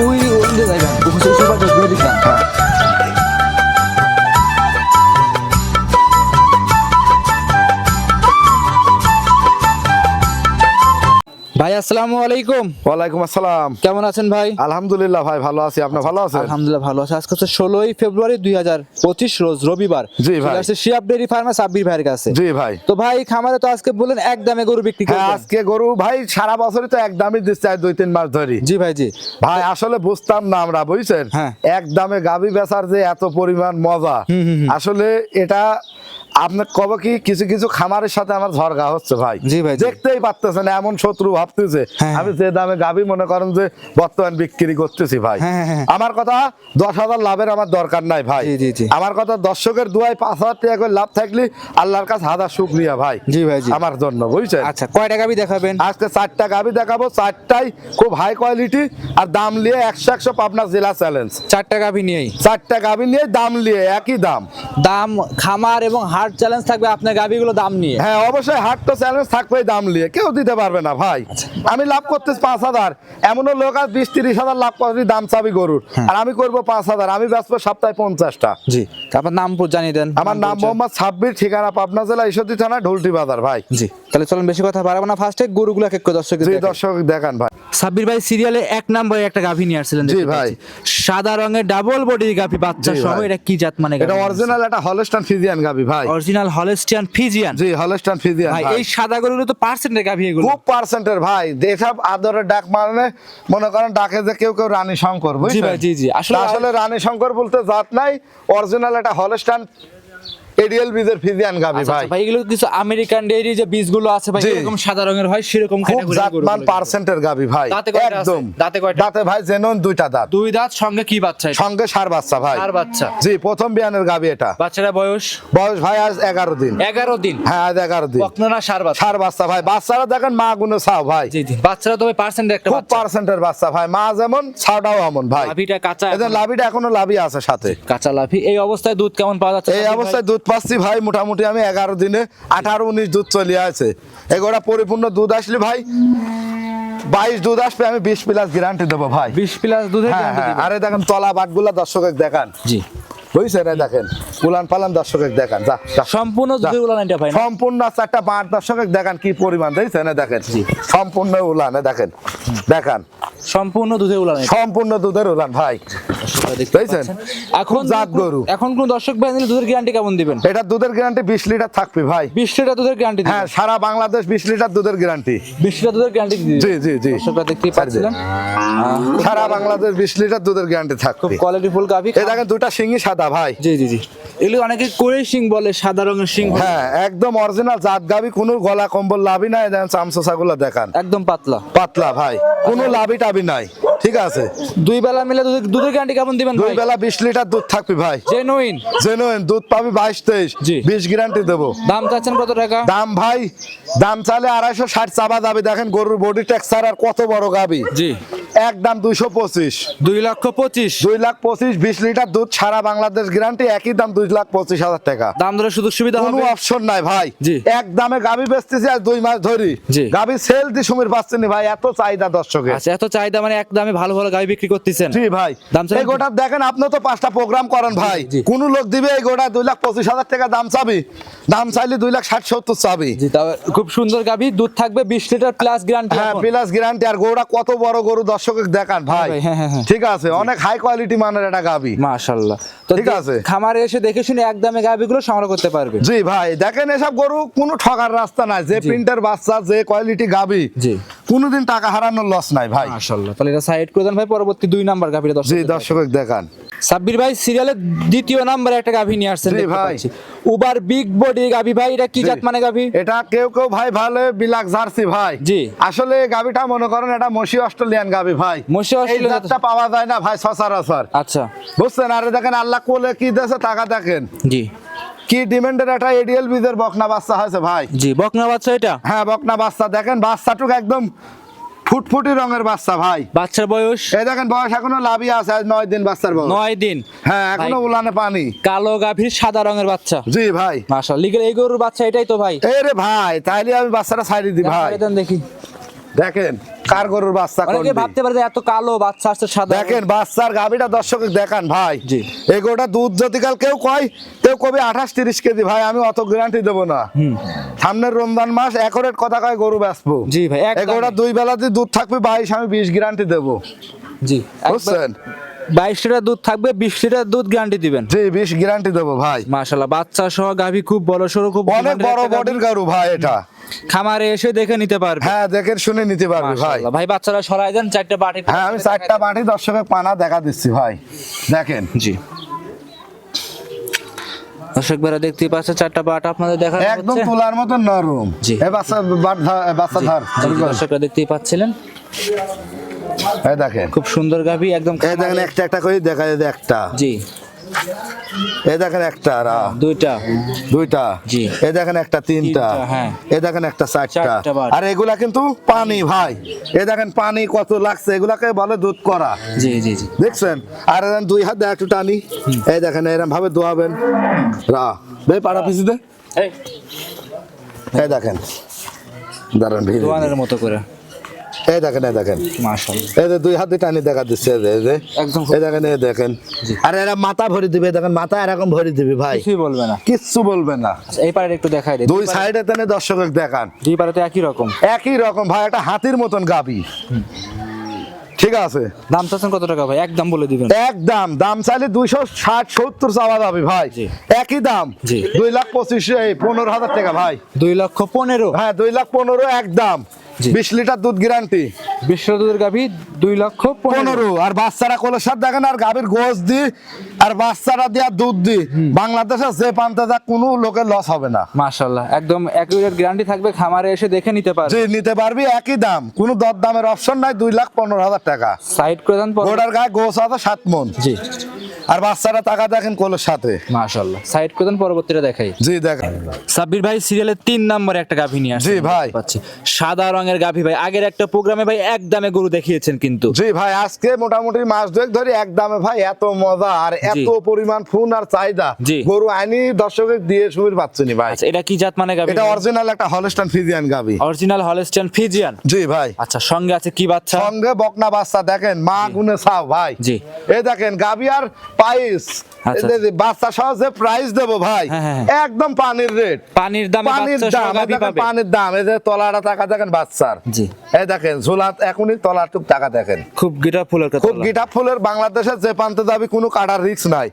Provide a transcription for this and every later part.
我，我们这在干，不和谁说话，叫别人就。আসসালামু আলাইকুম। ওয়ালাইকুম আসসালাম। কেমন আছেন ভাই? আলহামদুলিল্লাহ ভাই ভালো আছি। আপনি ভালো আছেন? আলহামদুলিল্লাহ ভালো আছে। আজকে হচ্ছে ষোলোই ফেব্রুয়ারি দুই হাজার পঁচিশ রোজ রবিবার। জি ভাই। আসছে শিয়াব ডেরি ফার্মে সাব্বির ভাইয়ের কাছে। জি ভাই। তো ভাই খামারে তো আজকে বললেন এক দামে গরু বিক্রি হ্যাঁ করবেন। আজকে গরু ভাই সারা বছরই তো এক দামই দিচ্ছে দুই তিন মাস ধরি জি ভাই জি। ভাই আসলে বুঝতাম না আমরা বুঝছেন? হ্যাঁ। এক দামে গাবি বেচার যে এত পরিমাণ মজা আসলে এটা আপনি কবে কি কিছু কিছু খামারের সাথে আমার ঝরগা হচ্ছে ভাই? জি ভাই। দেখতেই পারতেছেন এমন শত্রু ভাবতেছে। হ্যাঁ, আমি যে দামে গাবি মনে করেন যে বর্তমান বিক্রি করতেছি ভাই। হ্যাঁ, হ্যাঁ, হ্যাঁ। আমার কথা দশ হাজার লাভের আমার দরকার নাই ভাই। আমার কথা দর্শকের দুয়াই পাঁচ হাজার টাকা করে লাভ থাকলে আল্লাহর কাছে হাজার শুক্রিয়া ভাই। জি ভাই, আমার জন্য বুঝছেন? আচ্ছা কয়টা টাকা দেখাবেন? আজকে চারটা গাবি দেখাবো চারটাই খুব হাই কোয়ালিটি আর দাম নিয়ে একশো একশো পাবনা জেলা চ্যালেঞ্জ চারটা গাভি নিয়েই? চারটা গাবি নিয়ে দাম নিয়ে একই দাম। দাম খামার এবং হার্ট চ্যালেঞ্জ থাকবে আপনার গাভিগুলো দাম নিয়ে। হ্যাঁ অবশ্যই হাট তো চ্যালেঞ্জ থাকবেই দাম নিয়ে। কেউ দিতে পারবে না ভাই। আমি লাভ করতেছি পাঁচ হাজার। এমনও লোক আছে বিশ তিরিশ হাজার লাভ করছি দাম চাবি গরুর। আর আমি করব পাঁচ হাজার। আমি ব্যস্ত সপ্তাহে পঞ্চাশটা। জি তারপর নাম পুর জানিয়ে দেন। আমার নাম মোহাম্মদ সাব্বির ঠিকানা পাবনা জেলা ঈশ্বরদী থানা ঢুলটি বাজার ভাই। জি তাহলে চলুন বেশি কথা বাড়াবো না। ফার্স্টে গরুগুলো এক এক দর্শক দর্শক দেখান ভাই। সাব্বির ভাই সিরিয়ালে এক নম্বরে একটা গাভি নিয়ে আসছিলেন জি ভাই। সাদা রঙের ডাবল বডির গাভি বাচ্চা সহ ভাই। এটা কি জাত মানে এটা অরিজিনাল একটা হলস্টান ফিজিয়ান গাভি ভাই। অরিজিনাল হলস্টান ফিজিয়ান জি হলস্টান ফিজিয়ান ভাই এই সাদা গরুগুলো তো পার্সেন্টের গাভি এগুলো। খুব পার্সেন্টের ভাই। যেসব আদরের ডাক মানে মনে করেন ডাকে যে কেউ কেউ রানী শঙ্কর জি বুঝছেন? ভাই, জি, জি। আসলে- আসলে রানী শঙ্কর বলতে জাত নাই অরিজিনাল একটা হলস্টান এডিএল বীজের ফিজিয়ান গাবি আচ্ছা, ভাই আচ্ছা, ভাই। এগুলো কিছু আমেরিকান ডেইরি যে বীজগুলো আছে ভাই এরকম সাদা রঙের হয় সেরকম জাতমান পার্সেন্টের গাবি ভাই? একদম। দাঁতে কয়টা? দাঁতে ভাই জেনুইন দুইটা দাঁত। দুই দাঁত সঙ্গে কি বাচ্চা সঙ্গে সার বাচ্চা ভাই। চার বাচ্চা। জি প্রথম বিয়ানের গাবি এটা। বাচ্চারা বয়স? বয়স ভাই আজ এগারো দিন। এগারো দিন? হ্যাঁ আজ এগারো দিন। বকনা সার বাচ্চা? সার বাচ্চা ভাই। বাচ্চারা দেখেন মা গুনে চাও ভাই। জি জি। বাচ্চারা পার্সেন্ট একটা বাচ্চা। পার্সেন্টের বাচ্চা ভাই। মা যেমন ছাওটাও এমন ভাই। লাভিটা কাঁচা লাভিটা এখনও লাভি আছে সাথে। কাঁচা লাভি এই অবস্থায় দুধ কেমন পাওয়া যাচ্ছে? এই অবস্থায় দুধ পাচ্ছি ভাই মোটামুটি আমি এগারো দিনে আঠারো উনিশ দুধ চলে আছে এগুলা পরিপূর্ণ দুধ আসলে ভাই বাইশ দুধ আসবে আমি বিশ প্লাস গ্যারান্টি দেবো ভাই। বিশ প্লাস দুধের হ্যাঁ হ্যাঁ। আরে দেখেন তলা বাটগুলা দর্শকের দেখান। জি। বুঝছেন দেখেন উলান পালান দর্শকের দেখান। সম্পূর্ণ দুধের উলান এটা ভাই সম্পূর্ণ চারটা বাট দর্শকের দেখান কি পরিমাণ দেখছেন দেখেন। সম্পূর্ণ উলান দেখেন। দেখান। সম্পূর্ণ দুধের উলান। সম্পূর্ণ দুধের উলান ভাই। দেখছেন? এখন জাত গরু। এখন কোন দর্শক ভাই নিলে দুধের গ্যারান্টি কেমন দিবেন? এটা দুধের গ্যারান্টি বিশ লিটার থাকবে ভাই। বিশ লিটার দুধের গ্যারান্টি হ্যাঁ সারা বাংলাদেশ বিশ লিটার দুধের গ্যারান্টি বিশ লিটার দুধের গ্যারান্টি জি জি জি। দর্শকরা দেখতেই পাচ্ছিলেন সারা বাংলাদেশ বিশ লিটার দুধের গ্যারান্টি খুব থাকবে কোয়ালিটি ফুল গাভি। এই দেখেন দুটা শিঙি সাদা ভাই। জি জি জি। এগুলো অনেকে করে সিং বলে সাদা রঙের সিং হ্যাঁ একদম অরিজিনাল জাত গাবি কোনো গলা কম্বল লাভই নাই। দেখেন চামচোসাগুলো দেখান। একদম পাতলা। পাতলা ভাই কোনো লাভি টাবি নাই। ঠিক আছে? দুই বেলা মিলে দুধের গ্যারান্টি কেমন দিবেন দুই বেলা বিশ লিটার দুধ থাকবে ভাই। জেনুইন জেনুইন দুধ পাবি বাইশ তেইশ বিশ গ্যারান্টি দেবো। দাম চাচ্ছেন কত টাকা? দাম ভাই দাম চাইলে আড়াইশো ষাট চাবা যাবে। দেখেন গরুর বডি টেক্সার আর কত বড় গাবি। জি। এক দাম দুইশো পঁচিশ। দুই লক্ষ পঁচিশ। দুই লাখ পঁচিশ বিশ লিটার দুধ সারা বাংলাদেশ গ্যারান্টি একই দাম দুই লাখ পঁচিশ হাজার টাকা। দাম ধরে সুযোগ সুবিধা কোনো অপশন নাই ভাই। জি। এক দামে গাবি বেচতেছি আর দুই মাস ধরি। গাবি সেল দি সুমির পাচ্ছেন ভাই এত চাহিদা দর্শকের। আচ্ছা এত চাহিদা মানে এক দামে ভালো ভালো গাড়ি বিক্রি করতেছেন। জি ভাই। দাম চাই- এই গোটা দেখেন আপনি তো পাঁচটা প্রোগ্রাম করেন ভাই। কোন লোক দিবে এই গোটা দুই লাখ পঁচিশ হাজার টাকা দাম চাবি। দাম চাইলে দুই লাখ ষাট সত্তর চাবি। খুব সুন্দর গাভি দুধ থাকবে বিশ লিটার প্লাস গ্যারান্টি হ্যাঁ প্লাস গ্যারান্টি আর গরুটা কত বড় গরু দর্শকের দেখান ভাই। ভাই, হ্যাঁ, হ্যাঁ, হ্যাঁ। ঠিক আছে অনেক হাই কোয়ালিটি মানের একটা গাবি। মাশাআল্লাহ। তো ঠিক আছে। খামারে এসে দেখে শুনে এক দামে গাভিগুলো সংগ্রহ করতে পারবে। জি ভাই দেখেন এসব গরু কোনো ঠকার রাস্তা নাই। যে প্রিন্টার বাচ্চা যে কোয়ালিটি গাবি জি। কোনোদিন টাকা হারানোর লস নাই ভাই। মাশাআল্লাহ। তাহলে এটা সাইড করে দেন ভাই পরবর্তী দুই নাম্বার দর্শক জি দর্শক দেখান। সাব্বির ভাই সিরিয়ালের দ্বিতীয় নাম্বারে একটা গাভি নিয়ে আসছেন ভাই। উবার বিগ বডি গাভি ভাই এটা কি জাত মানে গাভি? এটা কেউ কেউ ভাই ভালো বিলাক জার্সি ভাই। জি। আসলে গাবিটা মনে করেন এটা মসি অস্ট্রেলিয়ান গাবি ভাই। মসি অস্ট্রেলিয়ান জাতটা পাওয়া যায় না ভাই সচরাচর। আচ্ছা। বুঝছেন? আরে দেখেন আল্লাহ কোলে কি দেশে টাকা দেখেন। জি। কি ডিমান্ডের একটা এডিএল বীজের বকনা বাচ্চা হয়েছে ভাই। জি বকনা বাচ্চা এটা? হ্যাঁ বকনা বাচ্চা। দেখেন বাচ্চাটুক একদম ফুটফুটি রঙের বাচ্চা ভাই। বাচ্চার বয়স? এই দেখেন বয়স এখনও লাভি আছে আজ নয় দিন বাচ্চার বয়স। নয় দিন? হ্যাঁ এখনও। উলানে পানি। কালো গাভীর সাদা রঙের বাচ্চা। জি ভাই। মাশাআল্লাহ লিগের এই গরুর বাচ্চা এটাই তো ভাই। এই রে ভাই তাইলে আমি বাচ্চাটা ছাড়ি দিই ভাই। দেখেন দেখি। দেখেন কার গরুর বাচ্চা অনেকে ভাবতে পারে যে এত কালো বাচ্চা আসছে সাদা দেখেন বাচ্চার গাভিটা দর্শক দেখান ভাই। জি। এগোটা দুধ যদি কাল কেউ কয় কেউ কবি আঠাশ তিরিশ কেজি ভাই আমি অত গ্যারান্টি দেবো না। সামনের রমজান মাস একরেট কথা কয় গরু বেচবো। জি ভাই, একদমই। এগোটা দুই বেলাতে দুধ থাকবে বাইশ আমি বিশ গ্যারান্টি দেবো। জি বুঝছেন? বাইশ লিটার দুধ থাকবে বিশ লিটার দুধ গ্যারান্টি দিবেন। জি বিশ গ্যারান্টি দেবো ভাই। মাশাল্লাহ বাচ্চা সহ গাভী খুব বড় সড়ো খুব অনেক বড় বডির গরু ভাই এটা। খামারে এসে দেখে নিতে পারবে। হ্যাঁ দেখেন শুনে নিতে পারবে ভাই। ভাই বাচ্চারা সরাই দেন চারটা বাটি হ্যাঁ আমি চারটা বাটি দর্শকের পানা দেখা দিচ্ছি ভাই। দেখেন। জি। দর্শক বেড়া দেখতে পাচ্ছে চারটা বাট আপনাদের দেখা একদম তোলার মতো নরম। জি। এ বাচ্চা বাট বাচ্চা ধর দর্শকরা দেখতেই পাচ্ছিলেন। এই দেখেন। খুব সুন্দর গাভী একদম এই দেখেন একটা একটা করে দেখা যায় একটা। জি। এই দেখেন একটা দুইটা। দুইটা। জি। এই দেখেন একটা তিনটা। হ্যাঁ। এই দেখেন একটা চারটা। আর এগুলা কিন্তু পানি ভাই। এই দেখেন পানি কত লাগছে এগুলাকে বলে দুধ করা। জি জি জি। দেখছেন? আর এরকম দুই হাত একটু টানি। এই দেখেন এরকম ভাবে দোয়াবেন। রা বে পাড়া পিছি দে। এই, দেখেন। দাঁড়ান ভিড় দোয়ানের মতো করে। এই দেখেন এই দেখেন। এই যে দুই হাত টানি দেখা দিচ্ছে একদম এই দেখেন এই দেখেন। আর এরা মাথা ভরে দিবে দেখেন মাথা এরকম ভরে দিবে ভাই। কিছুই বলবে না। কিচ্ছু বলবে না। আচ্ছা, এই পারে একটু দেখাই দিই দুই সাইডে তেনে দর্শক দেখান। দুই পারে তো একই রকম। একই রকম ভাই একটা হাতির মতন গাবি। ঠিক আছে? দাম চাচ্ছেন কত টাকা ভাই? একদম বলে দিবেন। একদম দাম চাইলে দুইশো ষাট সত্তর চাওয়া যাবে ভাই। একই দাম। দুই লাখ পঁচিশ পনেরো হাজার টাকা ভাই। দুই লক্ষ পনেরো। হ্যাঁ দুই লাখ পনেরো একদম। বিশ লিটার দুধ গ্যারান্টি বিশ্ব দুধের গাভী দুই লক্ষ পনেরো আর বাচ্চারা কলসার দেখেন আর গাভীর গোস দি আর বাচ্চারা দিয়ে দুধ দি। বাংলাদেশে যে পান্তে যা কোনো লোকের লস হবে না। মাশাআল্লাহ একদম অ্যাকুরেট গ্যারান্টি থাকবে খামারে এসে দেখে নিতে পারবে। যে নিতে পারবি একই দাম। কোনো দর দামের অপশন নাই দুই লাখ পনেরো হাজার টাকা। সাইড করে দেন পরে- গায়ে গোস আছে সাত মন। জি। আর বাচ্চারা টাকা দেখেন কোলের সাথে। মাশাআল্লাহ। সাইড করে দেন পরবর্তীটা দেখাই। জি দেখেন সাব্বির ভাই সিরিয়ালের তিন নম্বরে একটা গাভী নিয়ে আসছে জি ভাই। পাচ্ছি। সাদা রঙের গাভী ভাই। আগের একটা প্রোগ্রামে ভাই এক দামে গরু দেখিয়েছেন কিন্তু। জি ভাই আজকে মোটামুটি মাস দুয়েক ধরে এক দামে ভাই এত মজা আর এত পরিমাণ ফোন আর চাহিদা। জি। গরু আইনি দর্শকের দিয়ে সুবির পাচ্ছেনি ভাই। আচ্ছা এটা কি জাত মানে গাভী এটা অরিজিনাল একটা হলস্টান ফিজিয়ান গাবি অরিজিনাল হলস্টেন ফিজিয়ান জি ভাই। আচ্ছা সঙ্গে আছে কি বাচ্চা? সঙ্গে বকনা বাচ্চা দেখেন মা গুনে চাও ভাই। জি। এই দেখেন গাবি আর পাইস। আচ্ছা। এই বাচ্চা সহ যে প্রাইস দেবো ভাই হ্যাঁ, হ্যাঁ, একদম পানির রেট পানির দামে পানির দাম পানির দাম এই যে তলাটা টাকা দেখেন বাচ্চার। জি। এই দেখেন ঝোলা এখনই টুক টাকা দেখেন। খুব গিটার ফুলের খুব গিটা ফুলের বাংলাদেশের যে প্রান্তে যাবি কোনো কাটার রিস্ক নাই।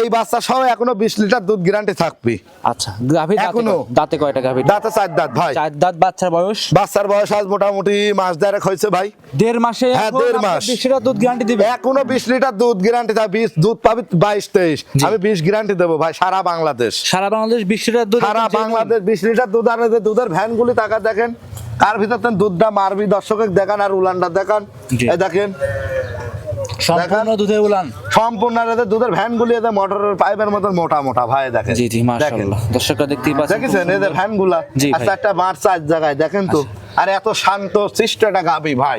এই বাচ্চা সহ এখনও বিশ লিটার দুধ গ্যারান্টি থাকবি। আচ্ছা গাভী এখনও। দাঁতে কয়টা গাভী? দাঁতে চার দাঁত ভাই। চার দাঁত বাচ্চার বয়স? বাচ্চার বয়স আজ মোটামুটি মাস দেড়েক হয়েছে ভাই। দেড় মাসে হ্যাঁ, দেড় মাস। বিশ লিটার দুধ গ্যারান্টি দিবে এখনও বিশ লিটার দুধ গ্যারান্টি থাকবে। বিশ দুধ পাবি বাইশ তেইশ। আমি বিশ গ্যারান্টি দেবো ভাই সারা বাংলাদেশ। সারা বাংলাদেশ বিশ লিটার দুধ সারা বাংলাদেশ বিশ লিটার দুধ যে দুধের ভ্যানগুলি টাকা দেখেন কার ভিতর দুধটা মারবি দেখান আর উলানটা দেখান। এই দেখেন। সম্পূর্ণ দুধের উলান। সম্পূর্ণ দুধের ভ্যানগুলি এদের মোটরের পাইপের মতন মোটা মোটা ভাই দেখেন। জি জি মাশাআল্লাহ। দর্শকরা দেখতেই পাচ্ছেন দেখেছেন এদের ভ্যানগুলা? জি আর ভাই। চারটা মাঠ চার জায়গায় দেখেন তো। আর এত শান্ত শিষ্ট একটা গাবি ভাই।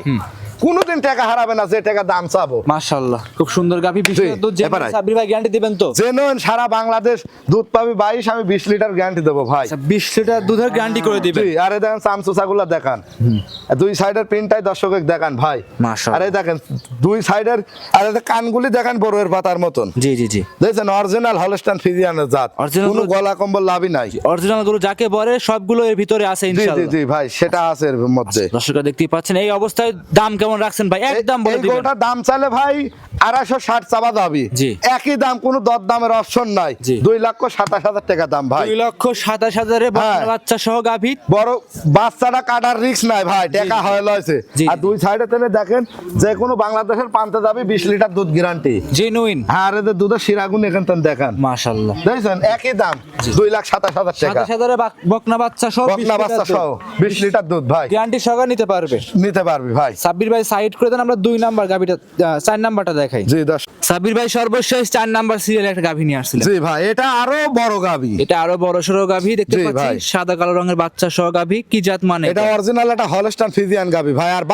কোনোদিন টাকা হারাবে না যে টাকা দাম চাবো। মাশাআল্লাহ। খুব সুন্দর গাভী বিশ দুধ যে সাব্বির ভাই গ্যারান্টি দিবেন তো? জেনুইন সারা বাংলাদেশ দুধ পাবি বাইশ আমি বিশ লিটার গ্যারান্টি দেবো ভাই। আচ্ছা বিশ লিটার দুধের গ্যারান্টি করে দিবেন। জি আর দেখেন চামচুচাগুলো দেখান। দুই সাইডের প্রিন্টটাই দর্শকের দেখান ভাই। মাশাআল্লাহ। আর দেখেন দুই সাইডের আর কানগুলি দেখান বড়ের পাতার মতন। জি জি জি। দেখছেন অরিজিনাল হলস্টান ফিজিয়ানের জাত। কোনো গলা কম্বল লাভই নাই। অরিজিনাল গরু যাকে বলে সবগুলো এর ভিতরে আছে জি জি জি ভাই সেটা আছে এর মধ্যে। দর্শকরা দেখতেই পাচ্ছেন এই অবস্থায় দাম কেমন রাখছেন ভাই একদম বলে দিবেন। দাম চাইলে ভাই আড়াইশো ষাট চাবা দাবি। একই দাম কোনো দর দামের অপশন নাই। দুই লক্ষ সাতাশ হাজার টাকা দাম ভাই। দুই লক্ষ সাতাশ হাজারে হ্যাঁ। বাচ্চা সহ গাভী। বড় বাচ্চাটা কাটার রিস্ক নাই ভাই। টাকা হয়ে লয়েছে আর দুই সাইডে তেনে দেখেন যে কোনো বাংলাদেশের পান্তে যাবে বিশ লিটার দুধ গ্যারান্টি জেনুইন হ্যাঁ আর এদের দুধের শিরাগুন এখান থেকে দেখান। মাশাআল্লাহ। দেখছেন? একই দাম দুই লাখ সাতাশ হাজার টাকা। সাতাশ হাজারে বাক- বকনা বাচ্চা সহ বকনা বাচ্চা সহ বিশ লিটার দুধ ভাই। গ্যারান্টি সহকারে নিতে পারবে। নিতে পারবি ভাই। সাব্বির ভাই সাইড করে দেন আমরা দুই নাম্বার গাভিটা চার নাম্বারটা দেখাই। জি দশ সাব্বির ভাই সর্বশেষ চার নাম্বার সিরিয়ালে একটা গাভি নিয়ে আসছিলেন। জি ভাই এটা আরও বড় গাবি এটা আরও বড় সড়ো গাভি দেখতে পাচ্ছি সাদা কালো রঙের বাচ্চা সহ গাভি কি জাত মানে এটা? অরিজিনাল একটা ফিজিয়ান গাবি ভাই। আর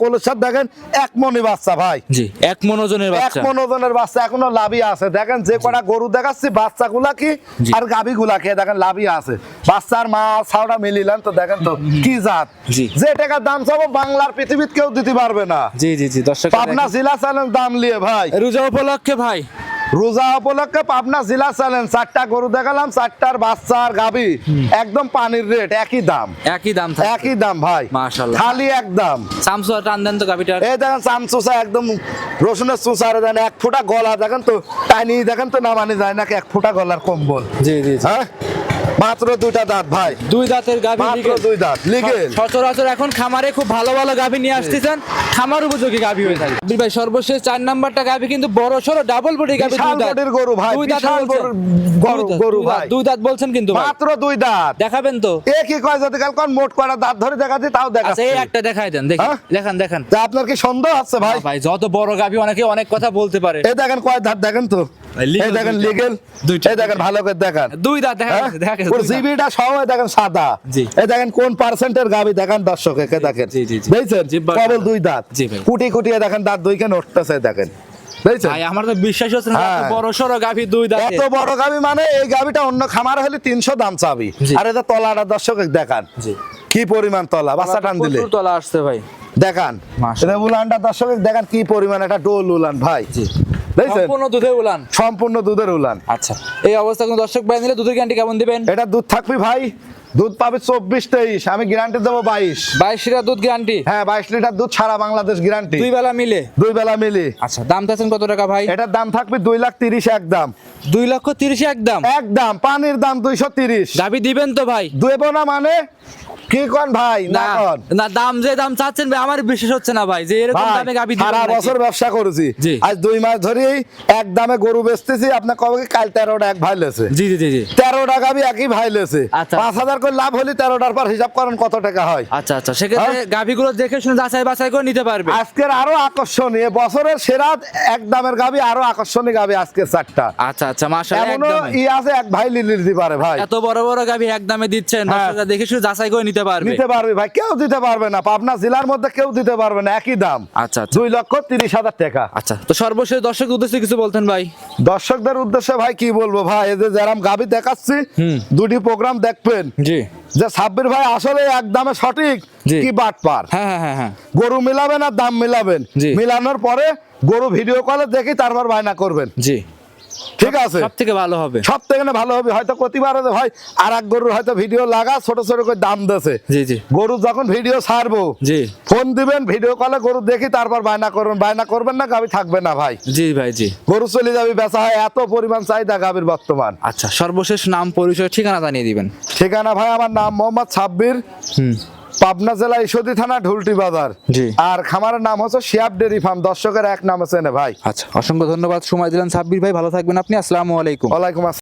কলসার দেখেন এক মনি বাচ্চা ভাই। জি এক ওজনের এক বাচ্চা বাচ্চা এখনও আছে। দেখেন যে কটা গরু দেখাচ্ছি বাচ্চা গুলা কি। আর গাবি গুলা কি দেখেন লাভি আছে। বাচ্চার মা ছাওটা মিলিলেন তো দেখেন তো কি জাত। যে টাকার দাম চাবো বাংলার পৃথিবীতে কেউ দিতে পারবে না। জি জি জি দর্শক পাবনা জেলা দাম নিয়ে ভাই। রোজা উপলক্ষে ভাই। রোজা উপলক্ষে পাবনা জেলা চ্যালেঞ্জ। চারটা গরু দেখালাম চারটার বাচ্চা আর গাবি একদম পানির রেট একই দাম। একই দাম একই দাম ভাই। মাশাআল্লাহ। খালি একদম সামসু টান দেন তো গাভিটার এই দেখেন চামচুসা একদম রসুনের চুষারে দেন এক ফুটা গলা দেখেন তো টাইনি দেখেন তো না মানে যায় নাকি এক ফুটা গলার কম্বল। জি জি। হ্যাঁ? মাত্র দুইটা দাঁত ভাই। দুই দাঁতের গাভি মাত্র দুই দাঁত লিগেল। সচরাচর এখন খামারে খুব ভালো ভালো গাভি নিয়ে আসতেছেন। খামার উপযোগী গাভি হয়ে থাকে। আবির ভাই সর্বশেষ চার নাম্বারটা গাভি কিন্তু বড় সড়ো ডাবল বডি গাভি দুই দাঁত। গরু ভাই, দুই দাঁত গরু- গরু ভাই। দুই দাঁত বলছেন কিন্তু মাত্র দুই দাঁত। দেখাবেন তো। এ কি কয় যদি কাল কোন? মোট করা দাঁত ধরে দেখাচ্ছি তাও আচ্ছা দেখাচ্ছি এই একটা দেখাই দেন দেখি। হ্যাঁ? দেখান দেখান। তা আপনার কি সন্দেহ আছে ভাই? ভাই যত বড় গাভি অনেকে অনেক কথা বলতে পারে। এই দেখেন কয় দাঁত দেখেন তো। এই দেখেন দুইটা। লিগেল দুইটা। এই দেখেন ভালো করে দেখান। দুই দাঁত দেখা হ্যাঁ? জিবিটা দেখেন সাদা দেখেন কোন পার্সেন্টের গাবি দেখেন দর্শক একে দেখেন কেবল দুই দাঁত কুটি দেখেন দাঁত দেখেন হ্যাঁ। মানে তিনশো দাম চাবি আর তলাটা দেখান কি পরিমাণ তলা তলা ভাই দেখান দর্শক দেখান কি পরিমাণ একটা ডোল উলান ভাই সম্পূর্ণ দুধে উলান। সম্পূর্ণ দুধের উলান। আচ্ছা এই অবস্থা কোনো দর্শক ভাই নিলে দুধের গ্যারান্টি কেমন দিবেন? এটা দুধ থাকবি ভাই। দুধ পাবে চব্বিশ তেইশ আমি গ্যারান্টি দেবো বাইশ। বাইশ লিটার দুধ গ্যারান্টি হ্যাঁ বাইশ লিটার দুধ সারা বাংলাদেশ গ্যারান্টি দুই বেলা মিলে? দুই বেলা মিলি। আচ্ছা দাম চাচ্ছেন কত টাকা ভাই? এটার দাম থাকবে দুই লাখ তিরিশ একদম দুই লক্ষ তিরিশ একদম একদম পানির দাম দুইশো তিরিশ। গাভি দিবেন তো ভাই। দেব না মানে? কি কন ভাই? না না না দাম যে দাম চাচ্ছেন ভাই আমার বিশ্বাস হচ্ছে না ভাই যে এরকম দামে গাভি সারা বছর ব্যবসা করেছি। আজ দুই মাস ধরেই এক দামে গরু বেচতেছি আপনার কবে কাল তেরোটা এক ভাই লেছে? জি জি জি তেরোটা গাবি একই ভাই লেছে। আচ্ছা। পাঁচ হাজার করে লাভ হলে তেরোটার পর হিসাব করেন কত টাকা হয়। আচ্ছা আচ্ছা সেক্ষেত্রে গাভিগুলো দেখে শুনে যাচাই বাছাই করে নিতে পারবে। আজকের আরও আকর্ষণীয় বছরের সেরা এক দামের গাবি আরও আকর্ষণীয় গাবি আজকের চারটা। আচ্ছা আচ্ছা মাশাআল্লাহ একদম। ই আছে এক ভাই লিলি দিতে পারে ভাই। এত বড় বড় গাভি এক দামে দিচ্ছেন হ্যাঁ। দেখে শুনে যাচাই করে নিতে পারবে? নিতে পারবে ভাই কেউ দিতে পারবে না। পাবনা জেলার মধ্যে কেউ দিতে পারবে না একই দাম। আচ্ছা আচ্ছা। দুই লক্ষ তিরিশ হাজার টাকা। আচ্ছা তো সর্বশেষ দর্শক উদ্দেশ্যে কিছু বলতেন ভাই। দর্শকদের উদ্দেশ্যে ভাই কি বলব ভাই এই যে যারাম গাবি দেখাচ্ছি দুটি প্রোগ্রাম দেখবেন। জি। যে সাব্বির ভাই আসলে এক দামে সঠিক কি বাট পার হ্যাঁ হ্যাঁ হ্যাঁ। গরু মিলাবেন আর দাম মিলাবেন। মিলানোর পরে গরু ভিডিও কলে দেখি তারপর বায়না করবেন। জি। ঠিক আছে। সব থেকে ভালো হবে। সব থেকে ভালো হবে। হয়তো প্রতিবারে যে ভাই আর এক গরুর হয়তো ভিডিও লাগা ছোট ছোট করে দাম দেছে জি জি। গরু যখন ভিডিও ছাড়বো জি। ফোন দিবেন ভিডিও কলে গরু দেখি তারপর বায়না করবেন বায়না করবেন না গাবি থাকবে না ভাই। জি ভাই জি। গরু চলে যাবে বেচা হয় এত পরিমাণ চাহিদা গাবির বর্তমান। আচ্ছা সর্বশেষ নাম পরিচয় ঠিকানা জানিয়ে দিবেন। ঠিকানা ভাই আমার নাম মোহাম্মদ সাব্বির হুম। পাবনা জেলা ইসদি থানা ঢুলটি বাজার। জি। আর খামারের নাম হচ্ছে শিয়াব ডেরি ফার্ম। দর্শকের এক নাম আছে ভাই। আচ্ছা অসংখ্য ধন্যবাদ। সময় দিলেন সাব্বির ভাই। ভালো থাকবেন আপনি। আসসালামু আলাইকুম। ওয়ালাইকুম আসসালাম।